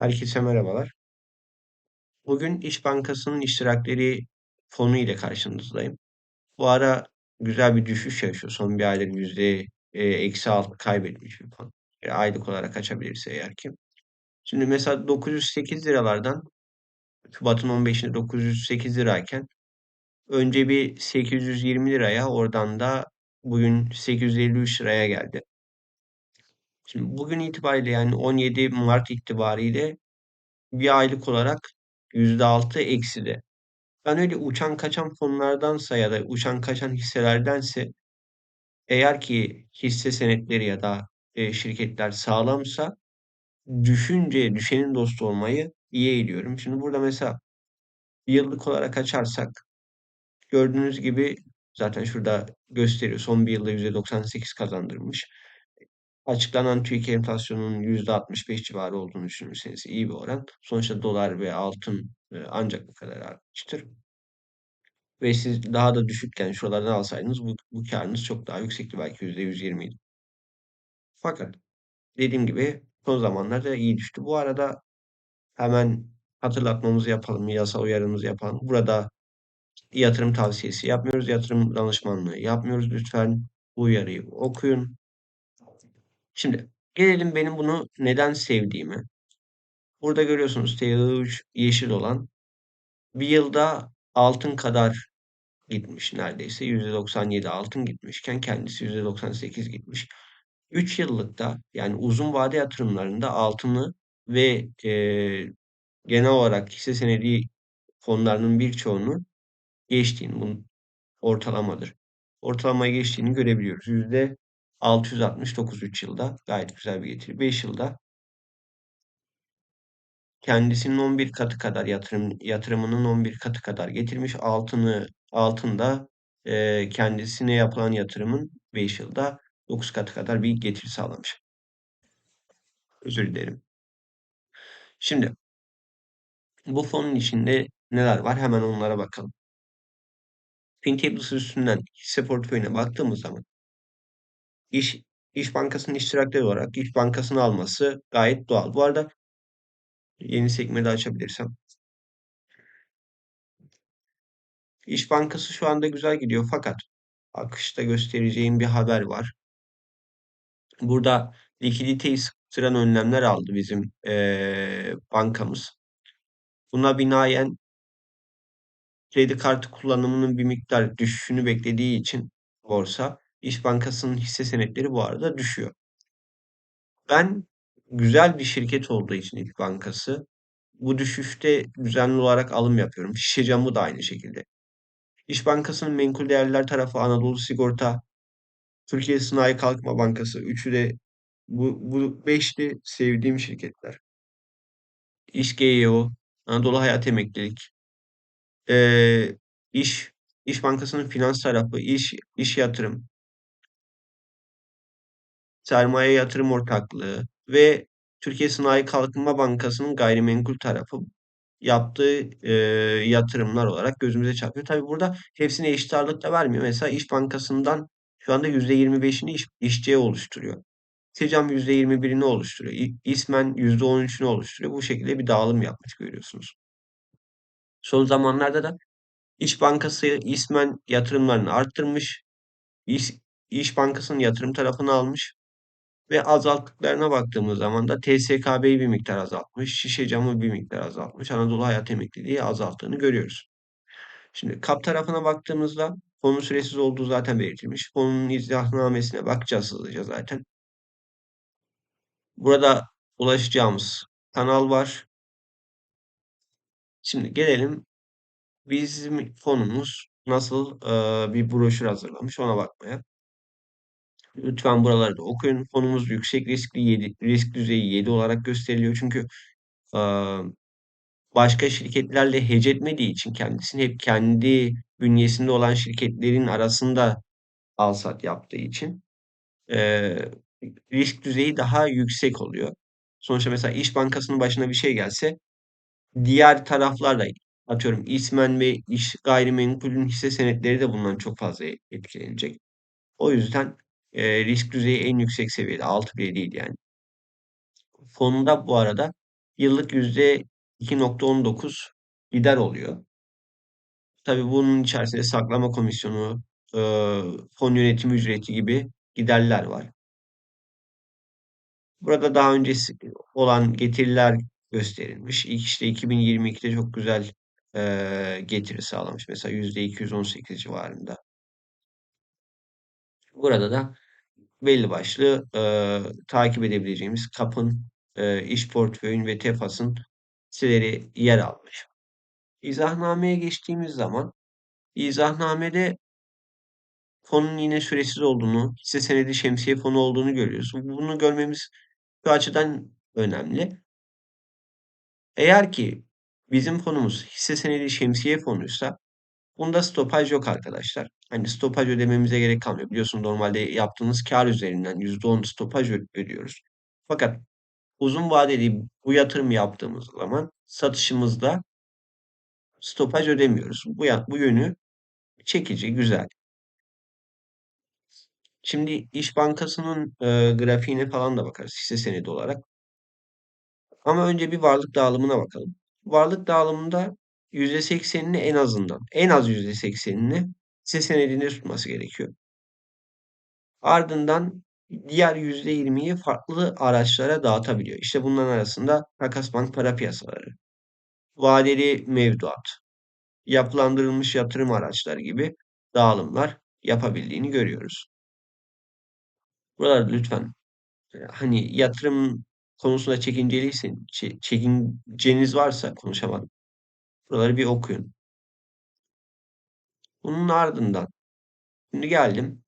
Herkese merhabalar. Bugün İş Bankası'nın iştirakleri fonu ile karşınızdayım. Bu ara güzel bir düşüş yaşıyor. Son bir aydır yüzde e, eksi altı kaybetmiş bir fon. E, aylık olarak açabilirse eğer ki. Şimdi mesela 908 liralardan Şubat'ın 15'inde 908 lirayken önce bir 820 liraya oradan da bugün 853 liraya geldi. Şimdi bugün itibariyle yani 17 Mart itibariyle bir aylık olarak %6 ekside. Ben öyle uçan kaçan fonlardansa ya da uçan kaçan hisselerdense eğer ki hisse senetleri ya da e, şirketler sağlamsa düşünce düşenin dostu olmayı iyi eğiliyorum. Şimdi burada mesela yıllık olarak açarsak gördüğünüz gibi zaten şurada gösteriyor. Son bir yılda %98 kazandırmış. Açıklanan Türkiye enflasyonunun %65 civarı olduğunu düşünürseniz iyi bir oran. Sonuçta dolar ve altın e, ancak bu kadar artmıştır. Ve siz daha da düşükken şuralardan alsaydınız bu, bu karınız çok daha yüksekti. Belki %120 idi. Fakat dediğim gibi son zamanlarda iyi düştü. Bu arada hemen hatırlatmamızı yapalım, yasa uyarımızı yapalım. Burada yatırım tavsiyesi yapmıyoruz, yatırım danışmanlığı yapmıyoruz. Lütfen bu uyarıyı okuyun. Şimdi gelelim benim bunu neden sevdiğime. Burada görüyorsunuz TI3 yeşil olan bir yılda altın kadar gitmiş neredeyse. %97 altın gitmişken kendisi %98 gitmiş. 3 yıllıkta yani uzun vade yatırımlarında altını ve e, genel olarak hisse senedi fonlarının birçoğunu geçtiğini, bunun ortalamadır. Ortalamaya geçtiğini görebiliyoruz. %669 3 yılda gayet güzel bir getiri. 5 yılda kendisinin 11 katı kadar yatırım yatırımının 11 katı kadar getirmiş. Altını altında e, kendisine yapılan yatırımın 5 yılda 9 katı kadar bir getiri sağlamış. Özür dilerim. Şimdi bu fonun içinde neler var? Hemen onlara bakalım. Fintables üstünden hisse portföyüne baktığımız zaman İş, İş Bankası'nın iştirakleri olarak İş Bankası'nı alması gayet doğal. Bu arada yeni sekmeyi açabilirsem. İş Bankası şu anda güzel gidiyor fakat akışta göstereceğim bir haber var. Burada likiditeyi sıktıran önlemler aldı bizim ee, bankamız. Buna binaen kredi kartı kullanımının bir miktar düşüşünü beklediği için borsa, İş Bankası'nın hisse senetleri bu arada düşüyor. Ben güzel bir şirket olduğu için İş Bankası bu düşüşte düzenli olarak alım yapıyorum. Şişe camı da aynı şekilde. İş Bankası'nın menkul değerler tarafı Anadolu Sigorta, Türkiye Sanayi Kalkınma Bankası. Üçü de bu, bu beşli sevdiğim şirketler. İş GEO, Anadolu Hayat Emeklilik, ee, İş, İş Bankası'nın finans tarafı, iş, iş yatırım, sermaye yatırım ortaklığı ve Türkiye Sanayi Kalkınma Bankası'nın gayrimenkul tarafı yaptığı e, yatırımlar olarak gözümüze çarpıyor. Tabii burada hepsine eşit ağırlıkta vermiyor. Mesela İş Bankası'ndan şu anda %25'ini iş, işçiye oluşturuyor. Secam %21'ini oluşturuyor. İsmen %13'ünü oluşturuyor. Bu şekilde bir dağılım yapmış görüyorsunuz. Son zamanlarda da İş Bankası ismen yatırımlarını arttırmış. İş, İş Bankası'nın yatırım tarafını almış. Ve azalttıklarına baktığımız zaman da TSKB'yi bir miktar azaltmış. Şişe camı bir miktar azaltmış. Anadolu Hayat Emekliliği azalttığını görüyoruz. Şimdi kap tarafına baktığımızda fonun süresiz olduğu zaten belirtilmiş. Fonun izahnamesine bakacağız hızlıca zaten. Burada ulaşacağımız kanal var. Şimdi gelelim bizim fonumuz nasıl e, bir broşür hazırlamış ona bakmaya. Lütfen buraları da okuyun. Fonumuz yüksek riskli 7, risk düzeyi 7 olarak gösteriliyor. Çünkü başka şirketlerle hece etmediği için kendisini hep kendi bünyesinde olan şirketlerin arasında alsat yaptığı için risk düzeyi daha yüksek oluyor. Sonuçta mesela İş Bankası'nın başına bir şey gelse diğer taraflarla atıyorum İsmen ve iş gayrimenkulün hisse senetleri de bundan çok fazla etkilenecek. O yüzden e, risk düzeyi en yüksek seviyede. 6 bile değil yani. Fonda bu arada yıllık %2.19 gider oluyor. Tabii bunun içerisinde saklama komisyonu, e, fon yönetimi ücreti gibi giderler var. Burada daha öncesi olan getiriler gösterilmiş. İlk işte 2022'de çok güzel e, getiri sağlamış. Mesela %218 civarında. Burada da belli başlı e, takip edebileceğimiz KAP'ın, e, iş portföyün ve TEFAS'ın hisseleri yer almış. İzahnameye geçtiğimiz zaman izahnamede fonun yine süresiz olduğunu, hisse senedi şemsiye fonu olduğunu görüyoruz. Bunu görmemiz şu açıdan önemli. Eğer ki bizim fonumuz hisse senedi şemsiye fonuysa bunda stopaj yok arkadaşlar. Hani stopaj ödememize gerek kalmıyor. Biliyorsun normalde yaptığınız kar üzerinden %10 stopaj ödüyoruz. Fakat uzun vadeli bu yatırım yaptığımız zaman satışımızda stopaj ödemiyoruz. Bu, bu yönü çekici, güzel. Şimdi İş Bankası'nın e, grafiğine falan da bakarız hisse senedi olarak. Ama önce bir varlık dağılımına bakalım. Varlık dağılımında %80'ini en azından, en az %80'ini hisse senedinde tutması gerekiyor. Ardından diğer %20'yi farklı araçlara dağıtabiliyor. İşte bunların arasında takas bank para piyasaları, vadeli mevduat, yapılandırılmış yatırım araçları gibi dağılımlar yapabildiğini görüyoruz. Buralarda lütfen hani yatırım konusunda çekinceliysen, çekinceniz varsa konuşamadım. Buraları bir okuyun. Bunun ardından şimdi geldim.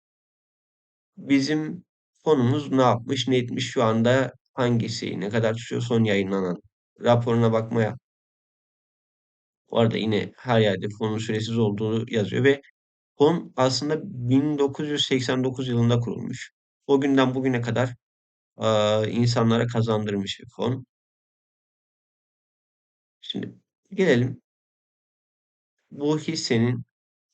Bizim fonumuz ne yapmış, ne etmiş şu anda hangisi, ne kadar tutuyor son yayınlanan raporuna bakmaya. Bu arada yine her yerde fonun süresiz olduğunu yazıyor ve fon aslında 1989 yılında kurulmuş. O günden bugüne kadar e, insanlara kazandırmış bir fon. Şimdi gelelim bu hissenin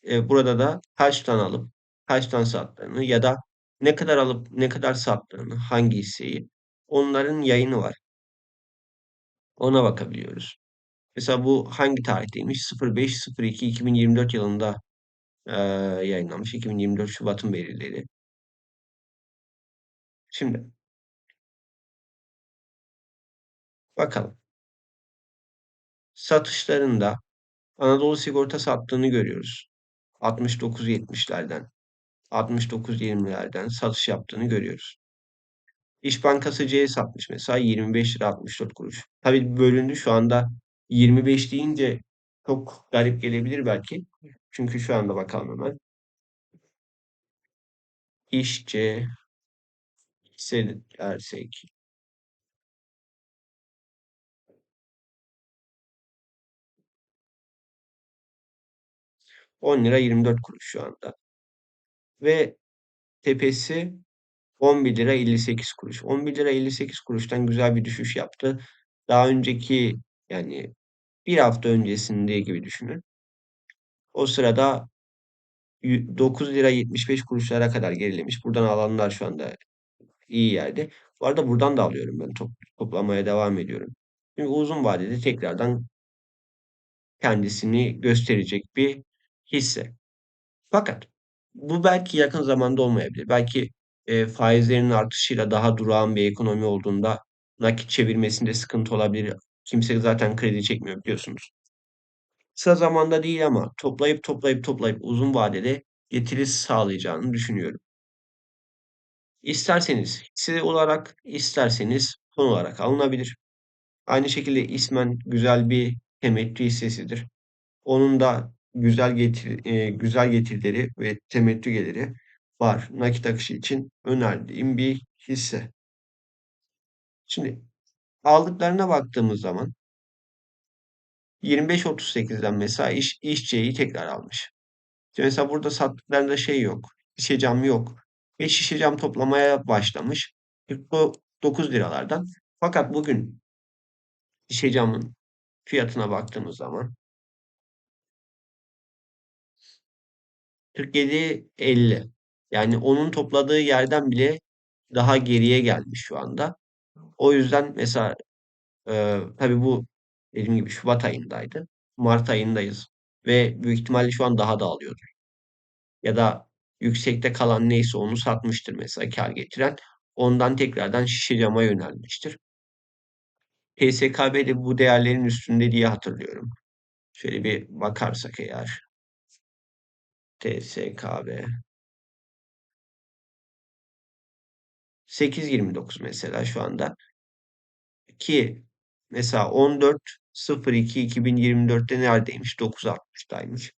e, burada da kaçtan alıp kaçtan sattığını ya da ne kadar alıp ne kadar sattığını, hangi hisseyi onların yayını var. Ona bakabiliyoruz. Mesela bu hangi tarihteymiş? 05.02.2024 yılında e, yayınlanmış. 2024 Şubat'ın verileri. Şimdi bakalım. Satışlarında Anadolu Sigorta sattığını görüyoruz. 69.70'lerden, 69.20'lerden satış yaptığını görüyoruz. İş Bankası C satmış mesela 25 lira 64 kuruş. Tabii bölündü şu anda 25 deyince çok garip gelebilir belki. Çünkü şu anda bakalım hemen. İşçi hissedersek 10 lira 24 kuruş şu anda. Ve tepesi 11 lira 58 kuruş. 11 lira 58 kuruştan güzel bir düşüş yaptı. Daha önceki yani bir hafta öncesinde gibi düşünün. O sırada 9 lira 75 kuruşlara kadar gerilemiş. Buradan alanlar şu anda iyi yerde. Bu arada buradan da alıyorum ben. Top, toplamaya devam ediyorum. Çünkü uzun vadede tekrardan kendisini gösterecek bir hisse. Fakat bu belki yakın zamanda olmayabilir. Belki e, faizlerin artışıyla daha durağan bir ekonomi olduğunda nakit çevirmesinde sıkıntı olabilir. Kimse zaten kredi çekmiyor biliyorsunuz. Kısa zamanda değil ama toplayıp toplayıp toplayıp uzun vadede getiri sağlayacağını düşünüyorum. İsterseniz hisse olarak, isterseniz fon olarak alınabilir. Aynı şekilde ismen güzel bir temettü hissesidir. Onun da güzel getir, e, güzel getirileri ve temettü geliri var. Nakit akışı için önerdiğim bir hisse. Şimdi aldıklarına baktığımız zaman 25.38'den mesela iş, işçiyi tekrar almış. Şimdi mesela burada sattıklarında şey yok. Şişe cam yok. Ve şişe cam toplamaya başlamış. 49 liralardan. Fakat bugün şişe camın fiyatına baktığımız zaman 47.50. Yani onun topladığı yerden bile daha geriye gelmiş şu anda. O yüzden mesela Ee, tabii bu dediğim gibi Şubat ayındaydı. Mart ayındayız ve büyük ihtimalle şu an daha da alıyordur. Ya da yüksekte kalan neyse onu satmıştır mesela kar getiren. Ondan tekrardan şişe cama yönelmiştir. TSKB de bu değerlerin üstünde diye hatırlıyorum. Şöyle bir bakarsak eğer. TSKB 8.29 mesela şu anda. Ki mesela 14.02.2024'te neredeymiş? 9.60'daymış.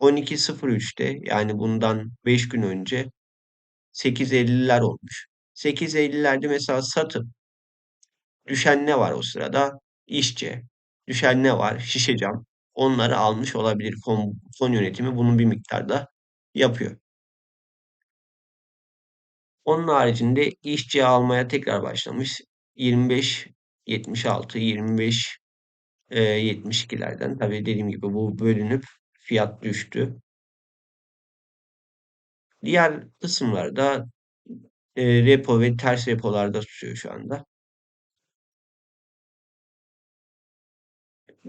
12.03'te yani bundan 5 gün önce 8.50'ler olmuş. 8.50'lerde mesela satıp düşen ne var o sırada? İşçi. Düşen ne var? Şişe cam. Onları almış olabilir. Fon, fon yönetimi bunun bir miktarda yapıyor. Onun haricinde işçi almaya tekrar başlamış. 25 76 25 e, 72'lerden. Tabii dediğim gibi bu bölünüp fiyat düştü. Diğer kısımlarda e, repo ve ters repolarda tutuyor şu anda.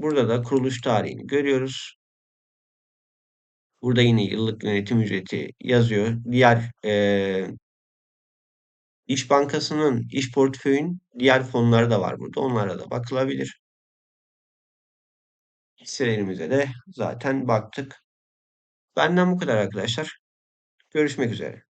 Burada da kuruluş tarihini görüyoruz. Burada yine yıllık yönetim ücreti yazıyor. Diğer e, İş Bankası'nın iş portföyün diğer fonları da var burada. Onlara da bakılabilir. Hisselerimize de zaten baktık. Benden bu kadar arkadaşlar. Görüşmek üzere.